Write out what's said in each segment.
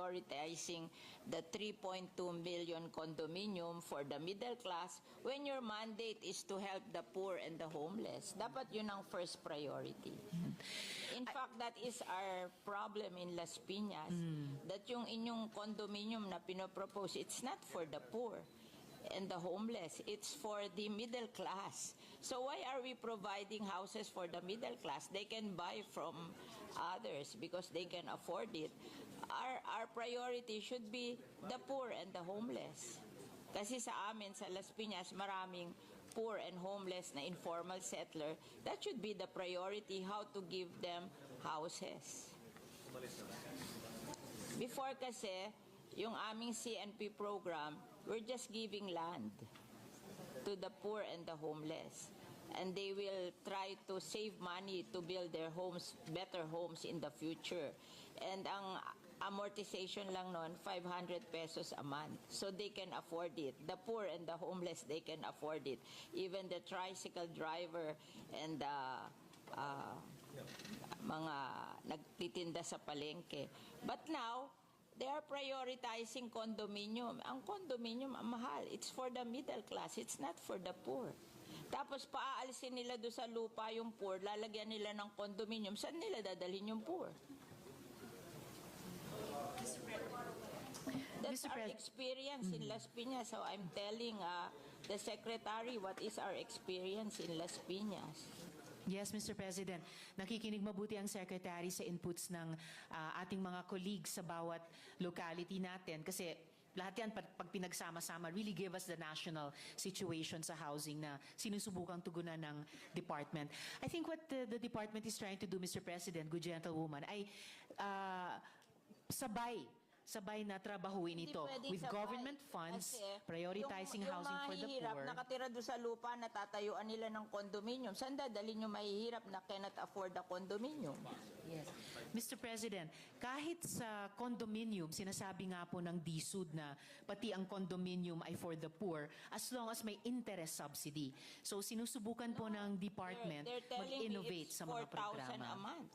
prioritizing the 3.2 million condominium for the middle class when your mandate is to help the poor and the homeless. Dapat yun ang first priority. In fact, that is our problem in Las Piñas, that yung inyong condominium na pinopropose, it's not for the poor and the homeless. It's for the middle class. So why are we providing houses for the middle class? They can buy from others because they can afford it. Our our priority should be the poor and the homeless. Kasi sa amin sa Las Piñas maraming poor and homeless na informal settler. That should be the priority how to give them houses. Before kasi, yung aming CNP program, we're just giving land to the poor and the homeless. And they will try to save money to build their homes, better homes in the future. And ang amortization lang nun, 500 pesos a month. So they can afford it. The poor and the homeless, they can afford it. Even the tricycle driver and the uh, mga nagtitinda sa palengke. But now, they are prioritizing condominium. Ang condominium, ang mahal. It's for the middle class. It's not for the poor. Tapos paaalisin nila do sa lupa yung poor, lalagyan nila ng condominium. Saan nila dadalhin yung poor? That's Mr. our Pres- experience in Las Piñas. So I'm telling uh, the secretary what is our experience in Las Piñas. Yes, Mr. President. Nakikinig mabuti ang Secretary sa inputs ng ah, ating mga colleagues sa bawat locality natin kasi lahat yan pag, pinagsama-sama really give us the national situation sa housing na sinusubukang tugunan ng department. I think what the, the department is trying to do, Mr. President, good gentlewoman, ay ah, sabay sabay na trabahuin ito pwedeng with sabay. government funds, Kasi prioritizing yung, housing for the Yung mahihirap, poor. nakatira doon sa lupa, natatayuan nila ng condominium. Saan dadalhin yung mahihirap na cannot afford the condominium? Yes. Mr. President, kahit sa condominium, sinasabi nga po ng DSUD na pati ang condominium ay for the poor as long as may interest subsidy. So sinusubukan po ng department They're, they're telling me mag-innovate it's sa mga 4,000 a programa. month.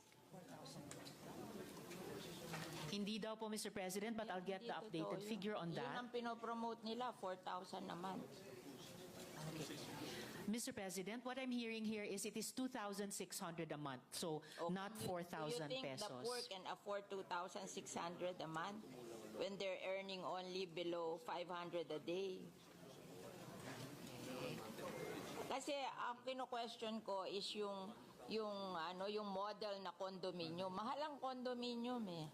Hindi daw po, Mr. President, but I'll get Hindi the totoo updated yun. figure on Yun ang that. pinopromote nila, 4,000 a month. Mr. President, what I'm hearing here is it is 2,600 a month, so O, not do you- 4,000 Do you think the pesos. poor can afford 2,600 a month when they're earning only below 500 a day? Kasi ang kino-question ko is yung yung ano yung model na condominium. Mahal ang condominium eh.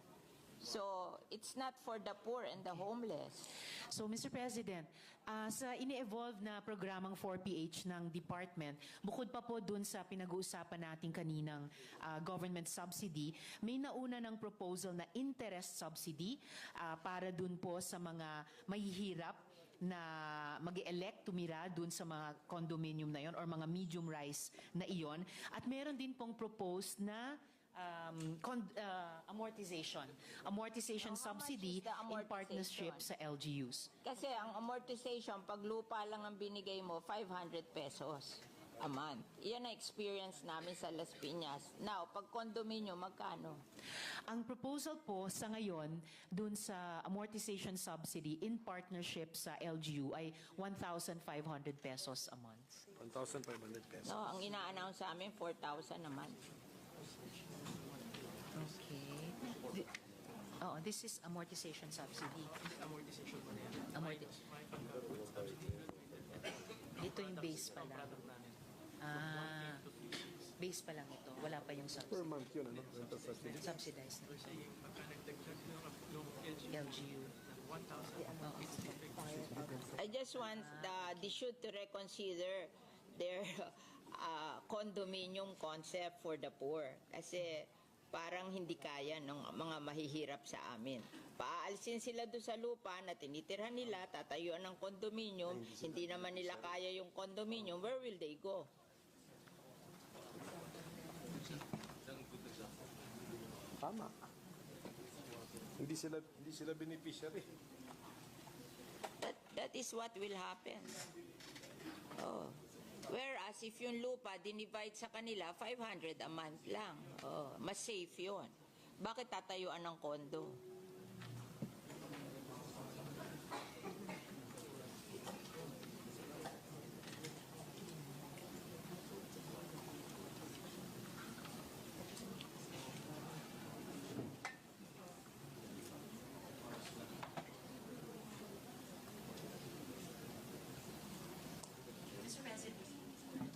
So, it's not for the poor and the homeless. So, Mr. President, ah, sa ini-evolve na programang 4PH ng department, bukod pa po dun sa pinag-uusapan natin kaninang ah, government subsidy, may nauna ng proposal na interest subsidy ah, para dun po sa mga mahihirap na mag elect tumira dun sa mga condominium na yon or mga medium rise na iyon. At meron din pong proposed na um, con- ah, amortization. Amortization how much subsidy is the in partnership sa LGUs. Kasi ang amortization, pag lupa lang ang binigay mo, 500 pesos a month. Iyan ang experience namin sa Las Piñas. Now, pag condominium, magkano? Ang proposal po sa ngayon dun sa amortization subsidy in partnership sa LGU ay 1,500 pesos a month. 1,500 pesos. No, ang ina-announce sa amin, 4,000 a month. Okay. Thi- Oh, this is amortization subsidy. amortization mo na yan. Amorti-. Ito yung base pa lang. Ah, base pa lang ito. Wala pa yung Per subsidy. month yun, ano? Rental subsidy. Subsidized na. LGU, LGU. ng 1,000, it's effective. I just want the, the should to reconsider their uh, condominium concept for the poor. Kasi parang hindi kaya ng mga mahihirap sa amin. Paalisin sila doon sa lupa na tinitirhan nila, tatayuan ng condominium, hindi naman nila kaya yung condominium, where will they go? Tama. Hindi sila hindi sila beneficiary. That, that is what will happen. Oh. Whereas if yung lupa dinivide sa kanila 500 a month lang. Oh, mas safe 'yon. Bakit tatayuan ng kondo?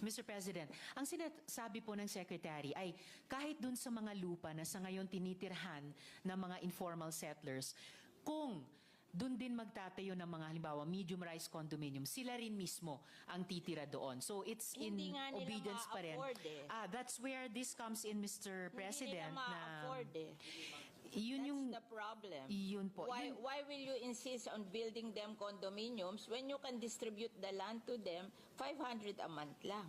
Mr. President, ang sinasabi po ng Secretary ay kahit dun sa mga lupa na sa ngayon tinitirhan ng mga informal settlers, kung dun din magtatayo ng mga halimbawa medium-rise condominium, sila rin mismo ang titira doon. So it's in Hindi nila obedience pa rin. eh. Ah, that's where this comes in, Mr. President. Hindi nila ma-afford eh. Yun That's yung the problem. Yun po. Why, Yun- why will you insist on building them condominiums when you can distribute the land to them 500 a month lang?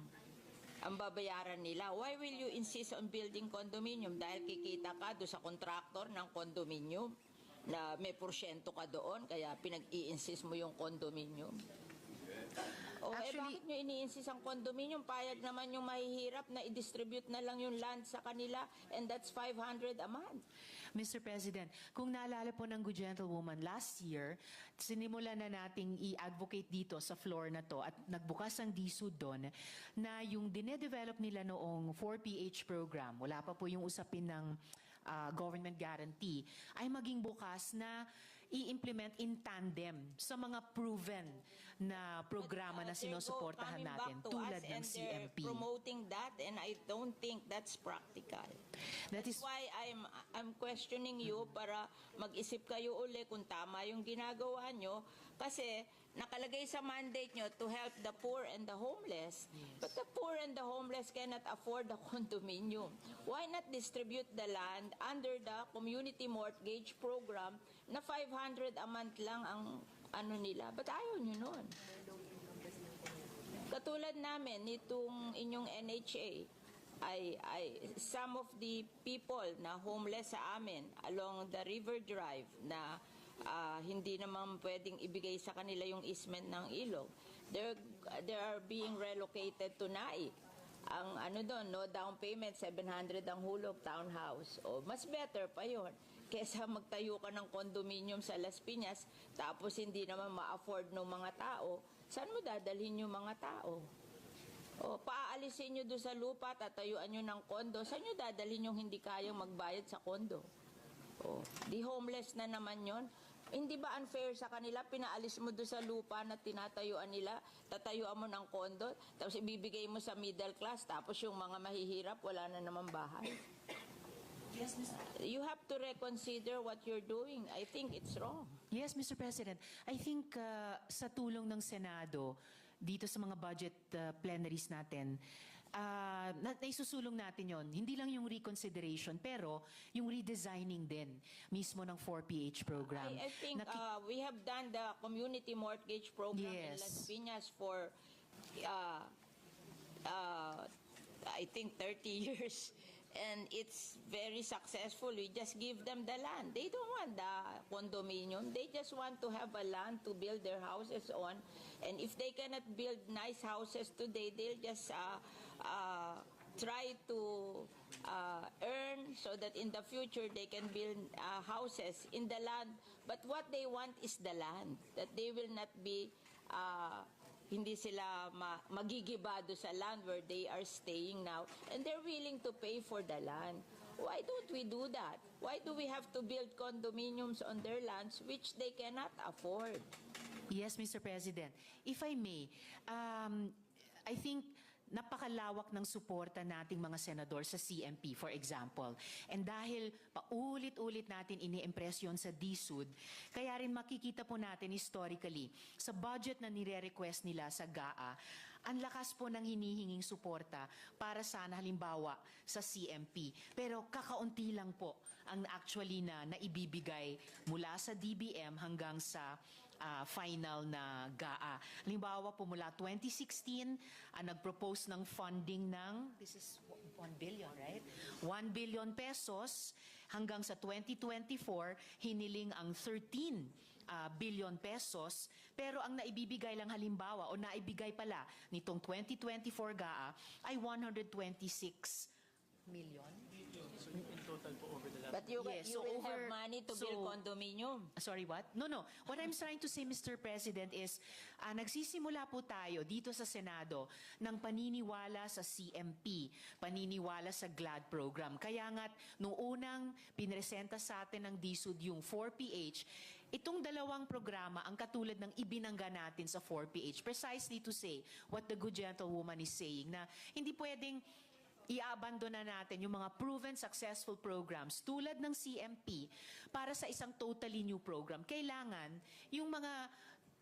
Ang babayaran nila. Why will you insist on building condominium? Dahil kikita ka do sa contractor ng condominium na may porsyento ka doon, kaya pinag-i-insist mo yung condominium. O eh Actually- bakit nyo ini-insist ang condominium? Payag naman yung mahihirap na i-distribute na lang yung land sa kanila and that's 500 a month. Mr. President, kung naalala po ng good gentlewoman, last year, sinimulan na nating i-advocate dito sa floor na to at nagbukas ang DSUD doon na yung dinedevelop nila noong 4PH program, wala pa po yung usapin ng ah, government guarantee, ay maging bukas na i-implement in tandem sa mga proven na programa uh, na go- sinusuportahan natin tulad ng they're CMP. promoting that and I don't think that's practical. That That's is why I'm I'm questioning you para mag-isip kayo uli kung tama yung ginagawa nyo kasi nakalagay sa mandate nyo to help the poor and the homeless. But the poor and the homeless cannot afford a condominium. Why not distribute the land under the community mortgage program na 500 a month lang ang ano nila? But ayaw nyo nun. Katulad namin, nitong inyong NHA, ay, ay some of the people na homeless sa amin along the river drive na ah, hindi naman pwedeng ibigay sa kanila yung easement ng ilog. They're, they are being relocated to Naik. Ang ano doon, no down payment, 700 ang hulog, townhouse. O, mas better pa yon kesa magtayo ka ng condominium sa Las Piñas tapos hindi naman ma-afford ng mga tao, saan mo dadalhin yung mga tao? O, paaalisin nyo doon sa lupa, tatayuan nyo ng kondo, saan nyo dadalhin yung hindi kayang magbayad sa kondo? O, di homeless na naman yon. Hindi ba unfair sa kanila? Pinaalis mo doon sa lupa na tinatayuan nila, tatayuan mo ng kondo, tapos ibibigay mo sa middle class, tapos yung mga mahihirap, wala na naman bahay. You have to reconsider what you're doing. I think it's wrong. Yes, Mr. President. I think uh, sa tulong ng Senado, dito sa mga budget uh, plenaries natin, uh, na, naisusulong natin yon. Hindi lang yung reconsideration, pero yung redesigning din mismo ng 4PH program. I, I think Naki- uh, we have done the community mortgage program in Yes. Las Piñas for, uh, uh, I think 30 years. And it's very successful. We just give them the land. They don't want the condominium. They just want to have a land to build their houses on. And if they cannot build nice houses today, they'll just uh, uh, try to uh, earn so that in the future they can build uh, houses in the land. But what they want is the land, that they will not be, uh, hindi sila ma- magigibado sa land where they are staying now. And they're willing to pay for the land. Why don't we do that? Why do we have to build condominiums on their lands which they cannot afford? Yes, Mr. President. If I may, um, I think napakalawak ng suporta nating mga senador sa CMP, for example. And dahil paulit-ulit natin ini-impress sa DSUD, kaya rin makikita po natin historically, sa budget na nire-request nila sa GAA, ang lakas po ng hinihinging suporta para sana halimbawa sa CMP. Pero kakaunti lang po ang actually na naibibigay mula sa DBM hanggang sa ah, final na GAA. Halimbawa po mula 2016, ah, nag-propose ng funding ng, this is 1 billion, right? 1 billion pesos hanggang sa 2024, hiniling ang 13 ah, billion pesos. Pero ang naibibigay lang halimbawa o naibigay pala nitong 2024 GAA ay 126 million. So in total po But you, Yes, you so will over- have money to so- build condominium. Sorry, what? No, no. What I'm trying to say, Mr. President, is ah, nagsisimula po tayo dito sa Senado ng paniniwala sa CMP, paniniwala sa GLAD program. Kaya nga't nung unang pinresenta sa atin ng DSUD yung 4PH, itong dalawang programa ang katulad ng ibinangga natin sa 4PH precisely to say what the good gentlewoman is saying na hindi pwedeng iaabandona natin yung mga proven successful programs tulad ng CMP para sa isang totally new program. Kailangan yung mga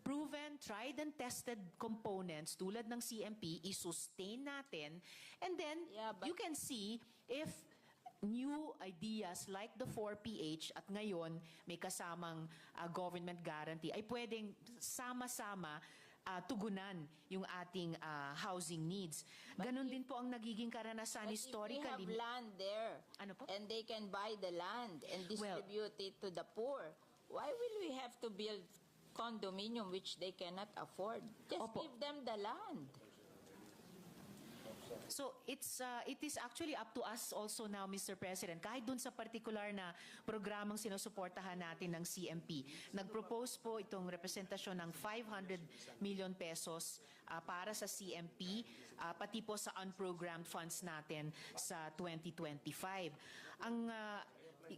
proven, tried and tested components tulad ng CMP, i-sustain natin and then Yeah, but- you can see if new ideas like the 4PH at ngayon may kasamang uh, government guarantee ay pwedeng sama-sama uh, tugunan yung ating uh, housing needs. Ganon din po ang nagiging karanasan But historically. if we have land there, Ano po? and they can buy the land and Well- distribute it to the poor, why will we have to build condominium which they cannot afford? Just Opo. give them the land. So it's uh, it is actually up to us also now Mr. President kahit dun sa particular na programang sinusuportahan natin ng CMP. Nag-propose po itong representasyon ng 500 million pesos uh, para sa CMP uh, pati po sa unprogrammed funds natin sa 2025. Ang uh,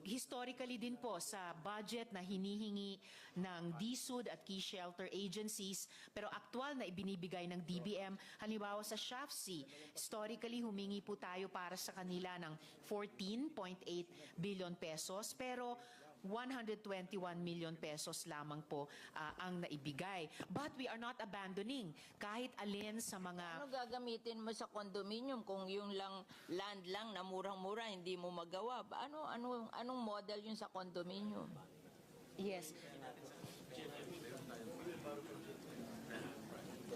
historically din po sa budget na hinihingi ng DSUD at key shelter agencies pero aktual na ibinibigay ng DBM halimbawa sa SHAFC historically humingi po tayo para sa kanila ng 14.8 billion pesos. Pero 121 million pesos lamang po ah, ang naibigay. But we are not abandoning kahit alin sa mga Ano gagamitin mo sa condominium kung yung lang land lang na murang-mura hindi mo magawa? Ba- Ano ano anong model yun sa condominium? Yes.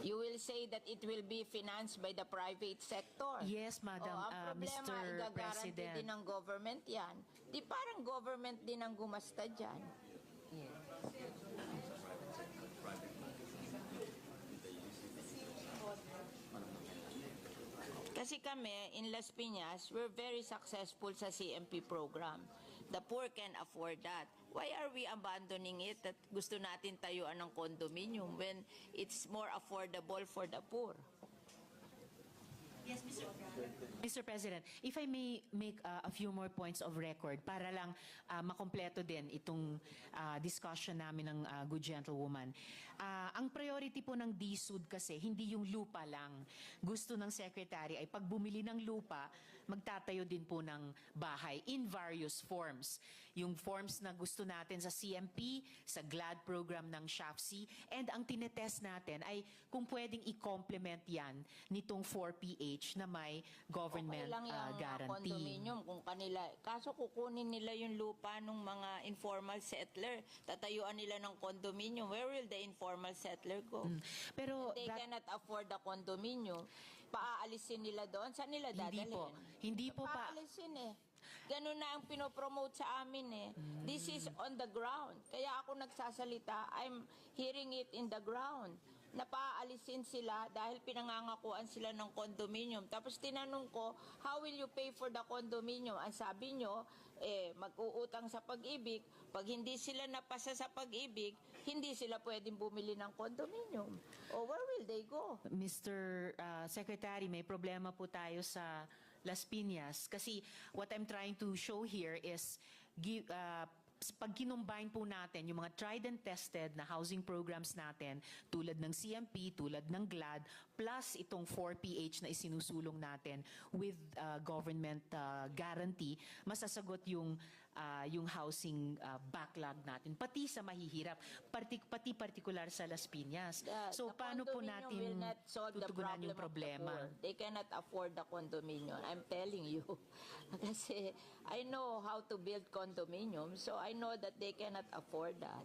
You will say that it will be financed by the private sector. Yes, Madam, Oh, ang uh, problema, Mr. President. din ng government yan. Di parang government din ang gumasta dyan. Kasi kami, in Las Piñas, we're very successful sa CMP program. The poor can afford that. Why are we abandoning it at gusto natin tayuan ng condominium when it's more affordable for the poor? Mr. President, if I may make uh, a few more points of record para lang uh, makompleto din itong uh, discussion namin ng uh, good gentlewoman. Uh, ang priority po ng DSUD kasi hindi yung lupa lang. Gusto ng secretary ay pag bumili ng lupa, magtatayo din po ng bahay in various forms. Yung forms na gusto natin sa CMP, sa GLAD program ng SHAFC, and ang tinetest natin ay kung pwedeng i-complement yan nitong 4PH na may government okay lang uh, yung uh, guarantee. condominium kung kanila. Kaso kukunin nila yung lupa ng mga informal settler. Tatayuan nila ng condominium. Where will the informal settler go? Pero They that- cannot afford the condominium. Paaalisin nila doon. Saan nila Hindi dadalhin? po. Hindi po pa. Paalisin eh. Ganun na ang pinopromote sa amin eh. This is on the ground. Kaya ako nagsasalita, I'm hearing it in the ground. Napaalisin sila dahil pinangangakuan sila ng condominium. Tapos tinanong ko, how will you pay for the condominium? Ang sabi nyo, eh, mag-uutang sa pag-ibig. Pag hindi sila napasa sa pag-ibig, hindi sila pwedeng bumili ng condominium. O where will they go? Mr. uh, Secretary, may problema po tayo sa Las Piñas kasi what I'm trying to show here is give, uh, pag kinumbine po natin yung mga tried and tested na housing programs natin tulad ng CMP, tulad ng GLAD, plus itong 4PH na isinusulong natin with uh, government uh, guarantee, masasagot yung uh, yung housing uh, backlog natin, pati sa mahihirap, pati, pati particular sa Las Piñas. The- so the paano po natin the tutugunan yung the problema? poor. They cannot afford the condominium. I'm telling you. Kasi I know how to build condominium, so I know that they cannot afford that.